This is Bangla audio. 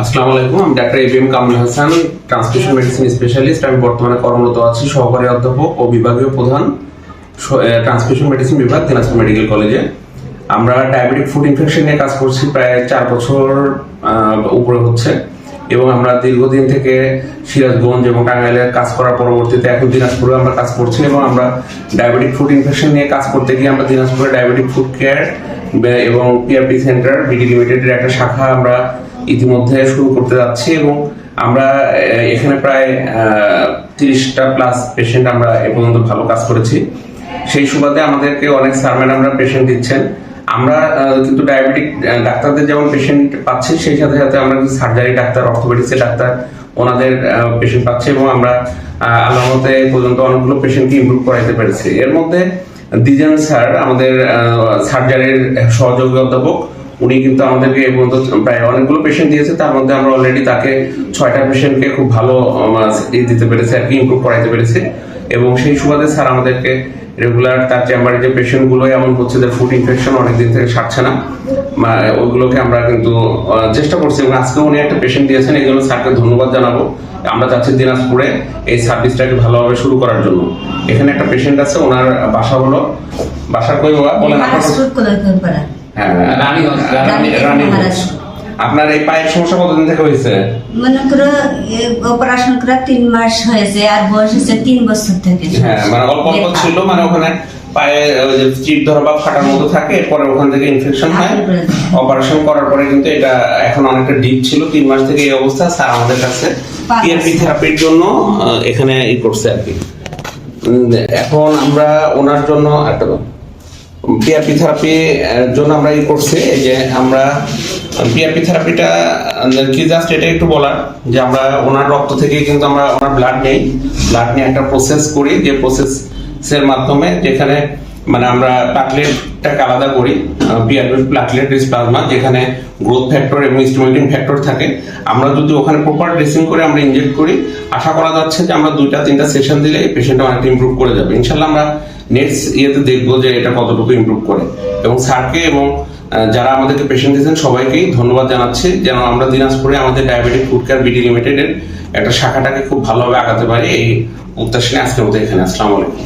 আসসালামু আলাইকুম, আমি doctor A M Kamrul Hasan transmission medicine specialist. আমি বর্তমানে কর্মরত আছি, সহকারী অধ্যাপক ও বিভাগীয় প্রধান ট্রান্সমিশন মেডিসিন বিভাগ, দিনাজপুর মেডিকেল কলেজে। আমরা ডায়াবেটিক ফুড ইনফেকশন নিয়ে কাজ করছি, প্রায় চার বছর উপরে হচ্ছে। এবং আমরা দীর্ঘদিন থেকে সিরাজগঞ্জ এবং টাঙ্গাইলে কাজ করার পরবর্তীতে এখন দিনাজপুরে আমরা কাজ করছি এবং আমরা ডায়াবেটিক ফুড ইনফেকশন নিয়ে কাজ করতে গিয়ে আমরা দিনাজপুরে ডায়াবেটিক ফুড কেয়ার এবং পিআরপি সেন্টার, বিডি লিমিটেডের একটা শাখা আমরা ইতিমধ্যে শুরু করতে যাচ্ছি এবং আমরা এখানে প্রায় তিরিশটা প্লাস পেশেন্ট আমরা এ পর্যন্ত ভালো কাজ করেছি। সেই সুবাদে আমাদেরকে অনেক স্যার আমরা পেশেন্ট দিচ্ছেন। আমরা কিন্তু ডায়াবেটিক ডাক্তারদের যেমন পেশেন্ট পাচ্ছি সেই সাথে সাথে আমরা সার্জারি ডাক্তার অর্থোপেডিক্সের ডাক্তার ওনাদের পেশেন্ট পাচ্ছি এবং আমরা আহ, আল্লাহর মতে এ পর্যন্ত অনেকগুলো পেশেন্টকে ইমপ্রুভ করাইতে পেরেছি। এর মধ্যে দিজেন স্যার আমাদের সার্জারির সহযোগী অধ্যাপক উনি কিন্তু আমাদেরকে এ পর্যন্ত প্রায় অনেকগুলো পেশেন্ট দিয়েছে, তার মধ্যে আমরা অলরেডি তাকে ছয়টা পেশেন্টকে খুব ভালো দিতে পেরেছে আর কি ইমপ্রুভ করাইতে পেরেছে। এবং সেই সুবাদে স্যার আমাদেরকে রেগুলার তার চেম্বারে যে পেশেন্টগুলো এমন হচ্ছে যে ফুড ইনফেকশন অনেকদিন থেকে সারছে না। ওইগুলোকে আমরা কিন্তু চেষ্টা করছি এবং আজকে উনি একটা পেশেন্ট দিয়েছেন, এই জন্য স্যারকে ধন্যবাদ জানাব। আমরা চাচ্ছি দিনাজপুরে এই সার্ভিসটাকে ভালোভাবে শুরু করার জন্য। এখানে একটা পেশেন্ট আছে, ওনার বাসা হলো বাসার কই বাবা? হ্যাঁ রানীগঞ্জ, রানীগঞ্জ। আপনার এই পায়ের সমস্যা কতদিন থেকে হয়েছে? মনে করো অপারেশন করা তিন মাস হয়েছে আর বয়স হচ্ছে তিন বছর থেকে। হ্যাঁ মানে অল্প অল্প ছিল মানে ওখানে পায়ে চিপ ধরা বা ফাটার মতো থাকে এরপরে ওখান থেকে ইনফেকশন হয়। অপারেশন করার পরে কিন্তু এটা এখন অনেকটা ডিপ ছিল তিন মাস থেকে এই অবস্থা স্যার আমাদের কাছে। টিআরপি থেরাপির জন্য এখানে ই করছে আর কি। এখন আমরা ওনার জন্য একটা পিআরপি থেরাপি জন্য আমরা ই করছি, এই যে আমরা পিআরপি থেরাপিটা কি জাস্ট এটা একটু বলার, যে আমরা ওনার রক্ত থেকে কিন্তু আমরা, ওনার ব্লাড নেই। ব্লাড নিয়ে একটা প্রসেস করি, যে প্রসেসের মাধ্যমে যেখানে মানে আমরা প্লাটলেটটাকে আলাদা করি পিআরপি প্লাটলেট রিচ প্লাজমা যেখানে গ্রোথ ফ্যাক্টর এবং স্টিমুলেটিং ফ্যাক্টর থাকে। আমরা যদি ওখানে প্রপার ড্রেসিং করে আমরা ইনজেক্ট করি, আশা করা যাচ্ছে যে আমরা দুইটা, তিনটা সেশন দিলে এই পেশেন্ট অনেকটা ইমপ্রুভ করে যাবে। ইনশাল্লাহ আমরা নেক্সট ইয়েতে দেখব যে এটা কতটুকু ইম্প্রুভ করে। এবং স্যারকে এবং যারা আমাদেরকে পেশেন্ট দিয়েছেন সবাইকেই ধন্যবাদ জানাচ্ছি। যেন আমরা দিনাজপুরে আমাদের ডায়াবেটিক ফুড কেয়ার বিডি লিমিটেডের একটা শাখাটাকে খুব ভালোভাবে আগাতে পারি। এই প্রত্যাশা আজকের মতো এখানে। আসসালামু আলাইকুম।